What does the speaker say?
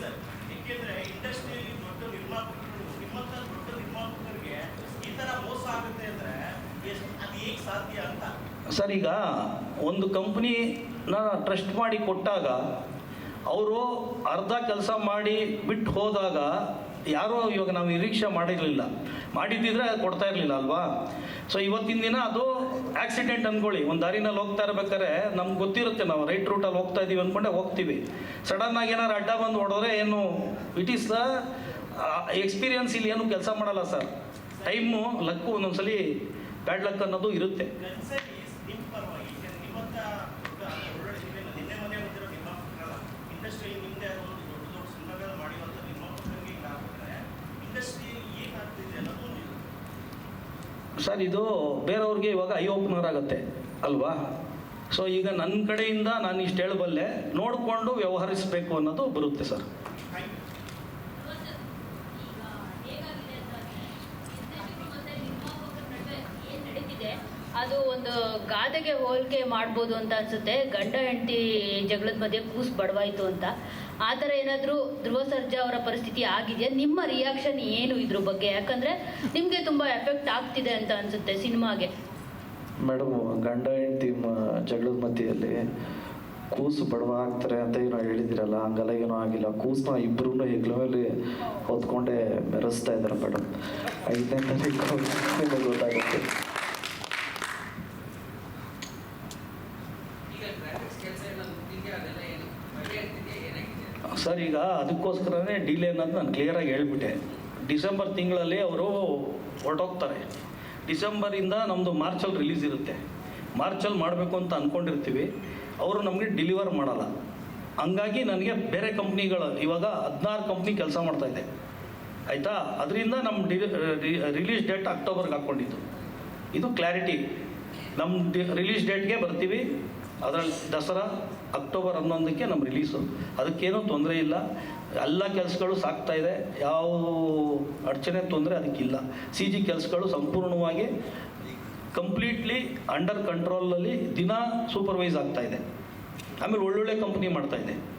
Sir? ಏಕೆಂದ್ರೆ ಇಂಡಸ್ಟ್ರಿಯಲ್ಲಿ ದೊಡ್ಡ ನಿರ್ಮಾಪಕರು ನಿಮ್ಮಂತ ದೊಡ್ಡ ನಿರ್ಮಾಪಕರಿಗೆ ಈ ತರ ಮೋಸ ಆಗುತ್ತೆ ಅಂದ್ರೆ ಅದು ಹೇಗೆ ಸಾಧ್ಯ ಅಂತ. ಸರ್, ಈಗ ಒಂದು ಕಂಪ್ನಿನ ಟ್ರಸ್ಟ್ ಮಾಡಿ ಕೊಟ್ಟಾಗ, ಅವರು ಅರ್ಧ ಕೆಲಸ ಮಾಡಿ ಬಿಟ್ಟು ಹೋದಾಗ ಯಾರೂ ಇವಾಗ ನಾವು ನಿರೀಕ್ಷೆ ಮಾಡಿರಲಿಲ್ಲ ಮಾಡಿದ್ದಿದ್ರೆ ಕೊಡ್ತಾ ಇರಲಿಲ್ಲ ಅಲ್ವಾ ಸೊ ಇವತ್ತಿನ ದಿನ ಅದು ಆಕ್ಸಿಡೆಂಟ್ ಅಂದ್ಕೊಳ್ಳಿ ಒಂದು ದಾರಿನಲ್ಲಿ ಹೋಗ್ತಾ ಇರ್ಬೇಕಾದ್ರೆ ನಮ್ಗೆ ಗೊತ್ತಿರುತ್ತೆ ನಾವು ರೈಟ್ ರೂಟಲ್ಲಿ ಹೋಗ್ತಾ ಇದ್ದೀವಿ ಅಂದ್ಕೊಂಡೆ ಹೋಗ್ತೀವಿ ಸಡನ್ನಾಗಿ ಏನಾರು ಅಡ್ಡ ಬಂದು ಹೊಡೆದ್ರೆ ಏನು ಇಟ್ ಈಸ್ ಎಕ್ಸ್ಪೀರಿಯನ್ಸ್ ಇಲ್ಲಿ ಏನು ಕೆಲಸ ಮಾಡಲ್ಲ ಸರ್ ಟೈಮು ಲಕ್ಕು ಒಂದೊಂದ್ಸಲಿ ಬ್ಯಾಡ್ ಲಕ್ ಅನ್ನೋದು ಇರುತ್ತೆ ಕನ್ಸರ್ನ್ ಈಸ್ ನಿಮ್ಮ ಪರವಾಗಿ ಯಾಕೆಂದ್ರೆ ನಿಮ್ಮಂತ ದೊಡ್ಡ ಒಳ್ಳೊಳ್ಳೆ ಸಿನಿಮಾ ನಿನ್ನೆ ಮೊನ್ನೆ ಬಂದಿರೋ ನಿರ್ಮಾಪಕರಲ್ಲ ಇಂಡಸ್ಟ್ರಿ ನಿಮ್ಮದೇ ಆದ ಒಂದು ದೊಡ್ಡ ದೊಡ್ಡ ಸಿನಿಮಾಗಳು ಮಾಡಿರುವಂಥ ನಿರ್ಮಾಪಕರಿಗೆ ಈಗ ಆಗ್ಬಿಟ್ರೆ ಇಂಡಸ್ಟ್ರಿ ಏನಾಗ್ತಿದೆ ಅನ್ನೋದು ಒಂದು ಇದು. ಸರ್, ಇದು ಬೇರೆಯವ್ರಿಗೆ ಇವಾಗ ಐ ಓಪನರ್ ಆಗುತ್ತೆ, ಅಲ್ವಾ? ಸೊ ಈಗ ನನ್ನ ಕಡೆಯಿಂದ ನಾನು ಇಷ್ಟು ಹೇಳಬಲ್ಲೆ, ನೋಡಿಕೊಂಡು ವ್ಯವಹರಿಸಬೇಕು ಅನ್ನೋದು ಬರುತ್ತೆ ಸರ್. ಅದು ಒಂದು ಗಾದೆಗೆ ಹೋಲಿಕೆ ಮಾಡ್ಬೋದು ಅಂತ ಅನ್ಸುತ್ತೆ. ಗಂಡ ಹೆಂಡತಿ ಜಗಳದ ಮಧ್ಯೆ ಕೂಸ್ ಬಡವಾಯಿತು ಅಂತ. ಆ ಥರ ಏನಾದರೂ ಧ್ರುವ ಸರ್ಜಾ ಅವರ ಪರಿಸ್ಥಿತಿ ಆಗಿದೆಯಾ? ನಿಮ್ಮ ರಿಯಾಕ್ಷನ್ ಏನು ಇದ್ರ ಬಗ್ಗೆ? ಯಾಕಂದ್ರೆ ನಿಮಗೆ ತುಂಬ ಎಫೆಕ್ಟ್ ಆಗ್ತಿದೆ ಅಂತ ಅನ್ಸುತ್ತೆ ಸಿನಿಮಾಗೆ. ಮೇಡಮ್ ಗಂಡ ಹೆಂಡತಿ ಜಗಳದ ಮಧ್ಯೆಯಲ್ಲಿ ಕೂಸು ಬಡವ ಆಗ್ತಾರೆ ಅಂತ ಏನೋ ಹೇಳಿದಿರಲ್ಲ, ಹಂಗೆಲ್ಲ ಏನೋ ಆಗಿಲ್ಲ. ಕೂಸನ್ನ ಇಬ್ಬರೂ ಹೆಗ್ಲ ಮೇಲೆ ಹೊತ್ಕೊಂಡೇ ಮೆರೆಸ್ತಾ ಇದ್ದಾರೆ ಮೇಡಮ್ ಐದನೇ ತಾರೀಕು ಗೊತ್ತಾಗುತ್ತೆ ಈಗ ಗ್ರಾಫಿಕ್ಸ್ ಕೆಲಸ ಎಲ್ಲ ಮುಗ್ದಿದ್ಯಾ ಅದೆಲ್ಲ ಏನು ಬಗೆ ಆಗ್ತಿದೆಯಾ ಏನಾಗಿದೆ ಸರ್, ಈಗ ಅದಕ್ಕೋಸ್ಕರನೇ ಡಿಲೇ ಅನ್ನೋದು ನಾನು ಕ್ಲಿಯರಾಗಿ ಹೇಳ್ಬಿಟ್ಟೆ. ಡಿಸೆಂಬರ್ ತಿಂಗಳಲ್ಲಿ ಅವರು ಹೊರಟೋಗ್ತಾರೆ. ಡಿಸೆಂಬರಿಂದ ನಮ್ಮದು ಮಾರ್ಚಲ್ಲಿ ರಿಲೀಸ್ ಇರುತ್ತೆ. ಮಾರ್ಚಲ್ಲಿ ಮಾಡಬೇಕು ಅಂತ ಅಂದ್ಕೊಂಡಿರ್ತೀವಿ ಅವರು ನಮಗೆ ಡಿಲಿವರ್ ಮಾಡಲ್ಲ. ಹಂಗಾಗಿ ನನಗೆ ಬೇರೆ ಕಂಪ್ನಿಗಳು ಇವಾಗ ಹದಿನಾರು ಕಂಪ್ನಿ ಕೆಲಸ ಮಾಡ್ತಾ ಇದೆ. ಆಯಿತಾ? ಅದರಿಂದ ನಮ್ಮ ಡಿ ರಿಲೀಸ್ ಡೇಟ್ ಅಕ್ಟೋಬರ್ಗೆ ಹಾಕ್ಕೊಂಡಿದ್ದು ಇದು ಕ್ಲಾರಿಟಿ ನಮ್ಮ ರಿಲೀಸ್ ಡೇಟ್ಗೆ ಬರ್ತೀವಿ. ಅದರಲ್ಲಿ ದಸರಾ ಅಕ್ಟೋಬರ್ ಹನ್ನೊಂದಕ್ಕೆ ನಮ್ಮ ರಿಲೀಸು ಅದಕ್ಕೇನೂ ತೊಂದರೆ ಇಲ್ಲ. ಎಲ್ಲ ಕೆಲಸಗಳು ಸಾಗ್ತಾ ಇದೆ. ಯಾವ ಅಡಚಣೆ ತೊಂದರೆ ಅದಕ್ಕಿಲ್ಲ. ಸಿ ಜಿ ಕೆಲಸಗಳು ಸಂಪೂರ್ಣವಾಗಿ ಕಂಪ್ಲೀಟ್ಲಿ ಅಂಡರ್ ಕಂಟ್ರೋಲಲ್ಲಿ ದಿನ ಸೂಪರ್ವೈಸ್ ಆಗ್ತಾ ಇದೆ. ಆಮೇಲೆ ಒಳ್ಳೊಳ್ಳೆ ಕಂಪ್ನಿ ಮಾಡ್ತಾ ಇದೆ.